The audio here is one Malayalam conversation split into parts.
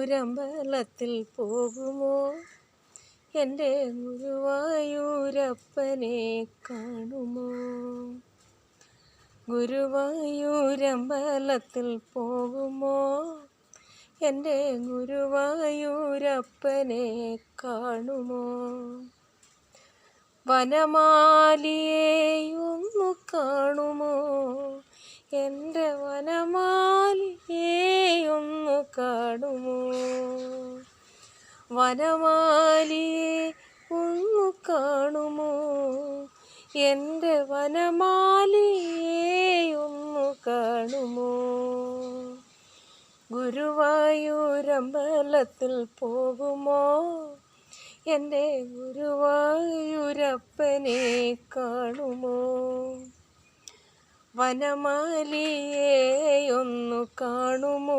ഗുരുവായൂരമ്പലത്തിൽ പോകുമോ? എന്റെ ഗുരുവായൂരപ്പനെ കാണുമോ? ഗുരുവായൂരമ്പലത്തിൽ പോകുമോ? എന്റെ ഗുരുവായൂരപ്പനെ കാണുമോ? വനമാലിയെയൊന്നു വനമാലിയെയൊന്നു കാണുമോ? വനമാലിയെ ഒന്നു കാണുമോ? എന്റെ വനമാലിയെയൊന്നു കാണുമോ? ഗുരുവായൂരമ്പലത്തിൽ പോകുമോ? എന്റെ ഗുരുവായൂരപ്പനെ കാണുമോ? വനമാലിയെയൊന്നു കാണുമോ?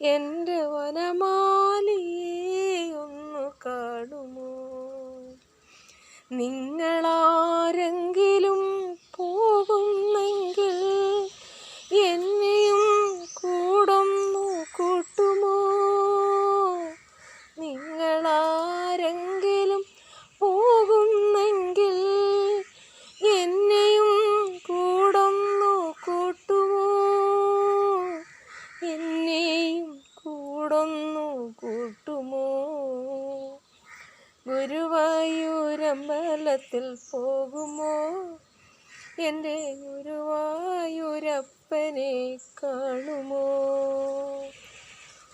എന്റെ വനമാലിയെയൊന്നു കാണുമോ? നിങ്ങളാരെങ്കിലും പോകുന്നെങ്കിൽ എന്നെയും കൂടൊന്നു കൂട്ടുമോ നിങ്ങളാരെങ്കിലും പോകുന്നെങ്കിൽ എന്നെയും കൂടൊന്നു കൂട്ടുമോ എന്നെയും കൂടൊന്നു കൂട്ടുമോ? ഗുരുവായൂരമ്പലത്തിൽ പോകുമോ? എന്റെ ഗുരുവായൂരപ്പനെ കാണുമോ?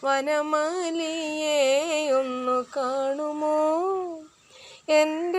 വനമാലിയെ ഒന്ന് കാണുമോ? എന്റെ